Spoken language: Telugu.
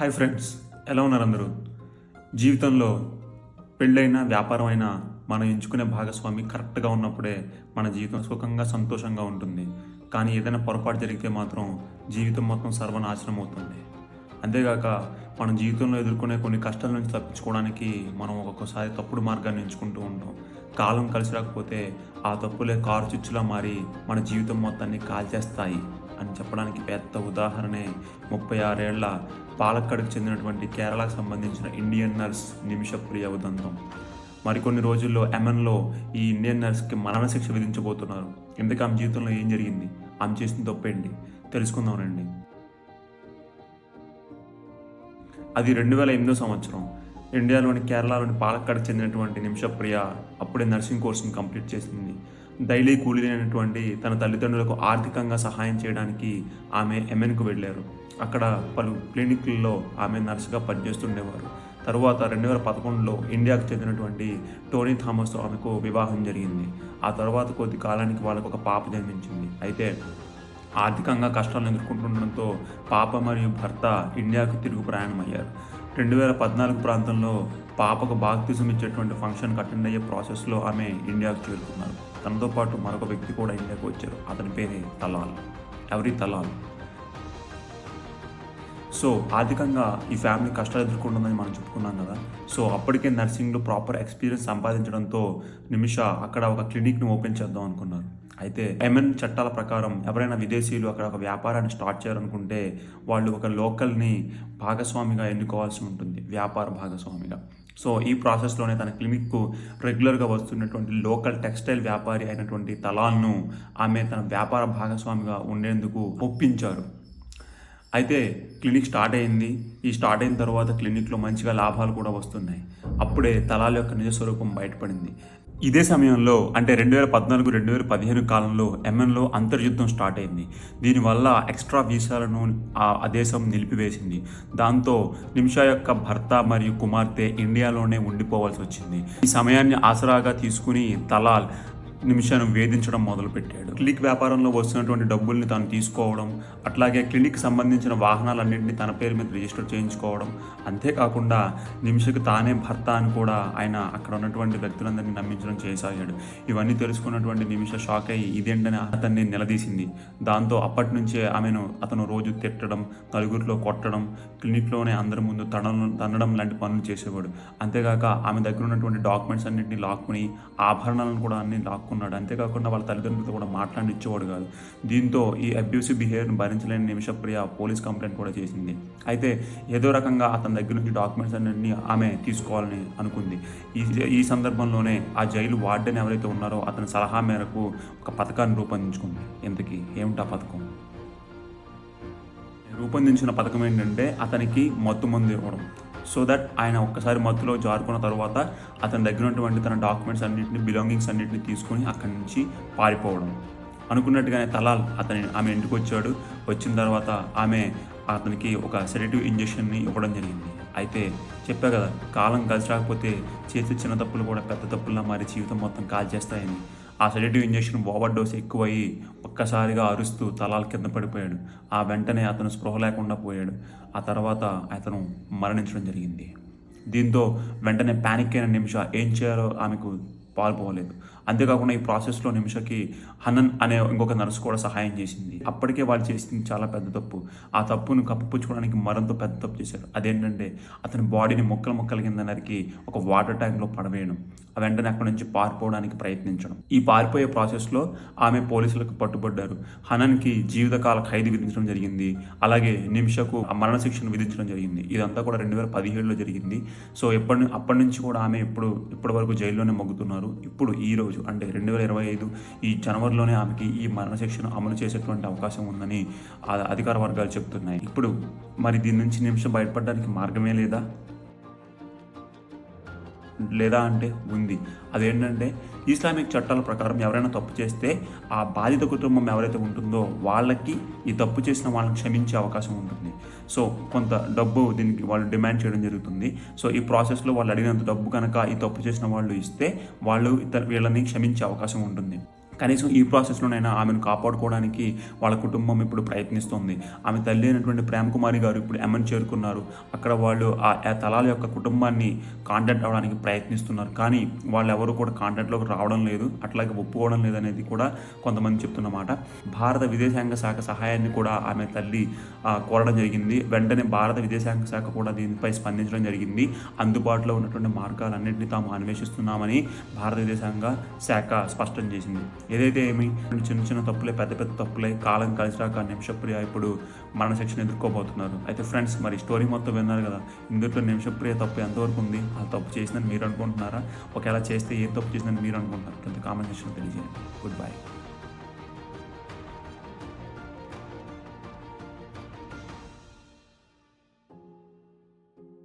హాయ్ ఫ్రెండ్స్ ఎలా ఉన్నారు అందరూ? జీవితంలో పెళ్ళైనా వ్యాపారం అయినా మనం ఎంచుకునే భాగస్వామి కరెక్ట్గా ఉన్నప్పుడే మన జీవితం సుఖంగా సంతోషంగా ఉంటుంది. కానీ ఏదైనా పొరపాటు జరిగితే మాత్రం జీవితం మొత్తం సర్వనాశనం అవుతుంది. అంతేగాక మన జీవితంలో ఎదుర్కొనే కొన్ని కష్టాల నుంచి తప్పించుకోవడానికి మనం ఒక్కొక్కసారి తప్పుడు మార్గాన్ని ఎంచుకుంటూ ఉంటాం. కాలం కలిసి రాకపోతే ఆ తప్పులే కారు చిచ్చులా మారి మన జీవితం మొత్తాన్ని కాల్చేస్తాయి. అని చెప్పడానికి పెద్ద ఉదాహరణే ముప్పై ఆరేళ్ళ పాలక్కడికి చెందినటువంటి కేరళకు సంబంధించిన ఇండియన్ నర్స్ నిమిషప్రియ ఉదంతం. మరికొన్ని రోజుల్లో ఎమన్లో ఈ ఇండియన్ నర్స్కి మరణశిక్ష విధించబోతున్నారు. ఎందుకు ఆమె జీవితంలో ఏం జరిగింది? ఆమె చేసిన తప్పేంటి తెలుసుకుందాం రండి. అది రెండు వేల ఎనిమిదో సంవత్సరం. ఇండియాలోని కేరళలోని పాలక్కడ చెందినటువంటి నిమిషప్రియ అప్పుడే నర్సింగ్ కోర్సును కంప్లీట్ చేసింది. డైలీ కూలీలైనటువంటి తన తల్లిదండ్రులకు ఆర్థికంగా సహాయం చేయడానికి ఆమె ఎంఎన్కు వెళ్ళారు. అక్కడ పలు క్లినిక్లలో ఆమె నర్సుగా పనిచేస్తుండేవారు. తరువాత రెండు వేల పదకొండులో ఇండియాకు చెందినటువంటి టోనీ థామస్తో ఆమెకు వివాహం జరిగింది. ఆ తర్వాత కొద్ది కాలానికి వాళ్ళకు ఒక పాప జన్మించింది. అయితే ఆర్థికంగా కష్టాలను ఎదుర్కొంటుండడంతో పాప మరియు భర్త ఇండియాకు తిరుగు ప్రయాణమయ్యారు. రెండు వేల పద్నాలుగు ప్రాంతంలో పాపకు బాప్తిజం ఇచ్చేటువంటి ఫంక్షన్కి అటెండ్ అయ్యే ప్రాసెస్లో ఆమె ఇండియాకు చేరుకున్నారు. తనతో పాటు మరొక వ్యక్తి కూడా ఇండియాకు వచ్చారు. అతని పేరే తలాల్. ఎవరి తలాల్? సో ఆర్థికంగా ఈ ఫ్యామిలీ కష్టాలు ఎదుర్కొంటుందని మనం చెప్పుకున్నాం కదా. సో అప్పటికే నర్సింగ్లో ప్రాపర్ ఎక్స్పీరియన్స్ సంపాదించడంతో నిమిష అక్కడ ఒక క్లినిక్ని ఓపెన్ చేద్దాం అనుకున్నారు. అయితే ఎంఎన్ చట్టాల ప్రకారం ఎవరైనా విదేశీయులు అక్కడ ఒక వ్యాపారాన్ని స్టార్ట్ చేయాలనుకుంటే వాళ్ళు ఒక లోకల్ని భాగస్వామిగా ఎన్నుకోవాల్సి ఉంటుంది. వ్యాపార భాగస్వామిగా. సో ఈ ప్రాసెస్లోనే తన క్లినిక్కు రెగ్యులర్గా వస్తున్నటువంటి లోకల్ టెక్స్టైల్ వ్యాపారి అయినటువంటి తలాల్ను ఆమె తన వ్యాపార భాగస్వామిగా ఉండేందుకు ఒప్పించారు. అయితే క్లినిక్ స్టార్ట్ అయింది. ఈ స్టార్ట్ అయిన తర్వాత క్లినిక్లో మంచిగా లాభాలు కూడా వస్తున్నాయి. అప్పుడే తలాల యొక్క నిజ స్వరూపం బయటపడింది. ఇదే సమయంలో అంటే రెండు వేల పద్నాలుగు రెండు వేల పదిహేను కాలంలో ఎంఎన్లో అంతర్యుద్ధం స్టార్ట్ అయింది. దీనివల్ల ఎక్స్ట్రా వీసాలను ఆ ఆ దేశం నిలిపివేసింది. దాంతో నిమిషా యొక్క భర్త మరియు కుమార్తె ఇండియాలోనే ఉండిపోవాల్సి వచ్చింది. ఈ సమయాన్ని ఆసరాగా తీసుకుని తలాల్ నిమిషాన్ని వేధించడం మొదలుపెట్టాడు. క్లినిక్ వ్యాపారంలో వస్తున్నటువంటి డబ్బుల్ని తాను తీసుకోవడం అట్లాగే క్లినిక్ సంబంధించిన వాహనాలన్నింటినీ తన పేరు మీద రిజిస్టర్ చేయించుకోవడం అంతేకాకుండా నిమిషకు తానే భర్త అని కూడా ఆయన అక్కడ ఉన్నటువంటి వ్యక్తులందరినీ నమ్మించడం చేసాగాడు ఇవన్నీ తెలుసుకున్నటువంటి నిమిష షాక్ అయ్యి ఇదేంటని అతన్ని నిలదీసింది. దాంతో అప్పటి నుంచే ఆమెను అతను రోజు తిట్టడం నలుగురిలో కొట్టడం క్లినిక్లోనే అందరి ముందు తనడం తన్నడం లాంటి పనులు చేసేవాడు. అంతేగాక ఆమె దగ్గర ఉన్నటువంటి డాక్యుమెంట్స్ అన్నింటినీ లాక్కుని ఆభరణాలను కూడా అన్ని లాక్కుని లాక్కున్నాడు అంతేకాకుండా వాళ్ళ తల్లిదండ్రులతో కూడా మాట్లాడిచ్చేవాడు కాదు. దీంతో ఈ అబ్యూసివ్ బిహేవియర్ని భరించలేని నిమిషప్రియ పోలీస్ కంప్లైంట్ కూడా చేసింది. అయితే ఏదో రకంగా అతని దగ్గర నుంచి డాక్యుమెంట్స్ అన్ని ఆమె తీసుకోవాలని అనుకుంది. ఈ ఈ సందర్భంలోనే ఆ జైలు వార్డెన్ ఎవరైతే ఉన్నారో అతని సలహా మేరకు ఒక పథకాన్ని రూపొందించుకుంది. ఇంతకీ ఏమిటా పథకం? రూపొందించిన పథకం ఏంటంటే అతనికి మత్తు మందు ఇవ్వడం. సో దట్ ఆయన ఒక్కసారి మత్తులో జారుకున్న తర్వాత అతని దగ్గర ఉన్నటువంటి తన డాక్యుమెంట్స్ అన్నింటిని బిలాంగింగ్స్ అన్నింటిని తీసుకొని అక్కడి నుంచి పారిపోవడం. అనుకున్నట్టుగానే తలాల్ అతని ఆమె ఇంటికి వచ్చాడు. వచ్చిన తర్వాత ఆమె అతనికి ఒక సెడేటివ్ ఇంజెక్షన్ని ఇవ్వడం జరిగింది. అయితే చెప్పా కదా కాలం కలిసి రాకపోతే చేసే చిన్న తప్పులు కూడా పెద్ద తప్పుల్లా మారి జీవితం మొత్తం కాల్చేస్తాయని. ఆ సెడేటివ్ ఇంజెక్షన్ ఓవర్ డోస్ ఎక్కువయ్యి ఒక్కసారిగా అరుస్తూ తలాల కింద పడిపోయాడు. ఆ వెంటనే అతను స్పృహ లేకుండా పోయాడు. ఆ తర్వాత అతను మరణించడం జరిగింది. దీంతో వెంటనే ప్యానిక్ అయిన నిమిష ఏం చేయాలో ఆమెకు పాల్పోలేదు అంతేకాకుండా ఈ ప్రాసెస్లో నిమిషకి హనన్ అనే ఇంకొక నర్సు కూడా సహాయం చేసింది. అప్పటికే వాళ్ళు చేసింది చాలా పెద్ద తప్పు. ఆ తప్పును కప్పిపుచ్చుకోవడానికి మరింత పెద్ద తప్పు చేశారు. అదేంటంటే అతని బాడీని ముక్కలు ముక్కల కింద నరికి ఒక వాటర్ ట్యాంక్లో పడవేయడం. ఆ వెంటనే అక్కడి నుంచి పారిపోవడానికి ప్రయత్నించడం. ఈ పారిపోయే ప్రాసెస్లో ఆమె పోలీసులకు పట్టుబడ్డారు. హనన్కి జీవితకాల ఖైదు విధించడం జరిగింది. అలాగే నిమిషకు ఆ మరణశిక్షను విధించడం జరిగింది. ఇదంతా కూడా రెండు వేల పదిహేడులో జరిగింది. సో ఎప్పటి అప్పటి నుంచి కూడా ఆమె ఇప్పుడు ఇప్పటి వరకు జైల్లోనే మొగ్గుతున్నారు. ఇప్పుడు ఈ రోజు అంటే రెండు వేల ఇరవై ఐదు ఈ జనవరిలోనే ఆమెకి ఈ మరణశిక్షను అమలు చేసేటువంటి అవకాశం ఉందని అధికార వర్గాలు చెప్తున్నాయి ఇప్పుడు మరి దీని నుంచి నిమిషం బయటపడడానికి మార్గమే లేదా? లేదా అంటే ఉంది. అదేంటంటే ఇస్లామిక్ చట్టాల ప్రకారం ఎవరైనా తప్పు చేస్తే ఆ బాధిత కుటుంబం ఎవరైతే ఉంటుందో వాళ్ళకి ఈ తప్పు చేసిన వాళ్ళని క్షమించే అవకాశం ఉంటుంది. సో కొంత డబ్బు దీనికి వాళ్ళు డిమాండ్ చేయడం జరుగుతుంది. సో ఈ ప్రాసెస్లో వాళ్ళు అడిగినంత డబ్బు కనుక ఈ తప్పు చేసిన వాళ్ళు ఇస్తే వాళ్ళు ఇతర వీళ్ళని క్షమించే అవకాశం ఉంటుంది. కనీసం ఈ ప్రాసెస్లోనైనా ఆమెను కాపాడుకోవడానికి వాళ్ళ కుటుంబం ఇప్పుడు ప్రయత్నిస్తుంది. ఆమె తల్లి అయినటువంటి ప్రేమ్ కుమారి గారు ఇప్పుడు ఎమ్మెన్ చేరుకున్నారు. అక్కడ వాళ్ళు ఆ తలాల యొక్క కుటుంబాన్ని కాంటాక్ట్ అవ్వడానికి ప్రయత్నిస్తున్నారు. కానీ వాళ్ళు ఎవరు కూడా కాంటాక్ట్లోకి రావడం లేదు. అట్లాగే ఒప్పుకోవడం లేదనేది కూడా కొంతమంది చెప్తున్నమాట. భారత విదేశాంగ శాఖ సహాయాన్ని కూడా ఆమె తల్లి కోరడం జరిగింది. వెంటనే భారత విదేశాంగ శాఖ కూడా దీనిపై స్పందించడం జరిగింది. అందుబాటులో ఉన్నటువంటి మార్గాలన్నింటినీ తాము అన్వేషిస్తున్నామని భారత విదేశాంగ శాఖ స్పష్టం చేసింది. ఏదైతే ఏమి చిన్న చిన్న తప్పులే పెద్ద పెద్ద తప్పులే కాలం కలిసిరాక నిమిషప్రియ ఇప్పుడు మరణశిక్షణ ఎదుర్కోబోతున్నారు. అయితే ఫ్రెండ్స్ మరి స్టోరీ మొత్తం విన్నారు కదా? ఇందులో నిమిషప్రియ తప్పు ఎంతవరకు ఉంది? ఆ తప్పు చేసిందని మీరు అనుకుంటున్నారా? ఒకవేళ చేస్తే ఏ తప్పు చేసిందని మీరు అనుకుంటున్నారు? కింద కామెంట్ సెక్షన్ తెలియజేయండి. Good bye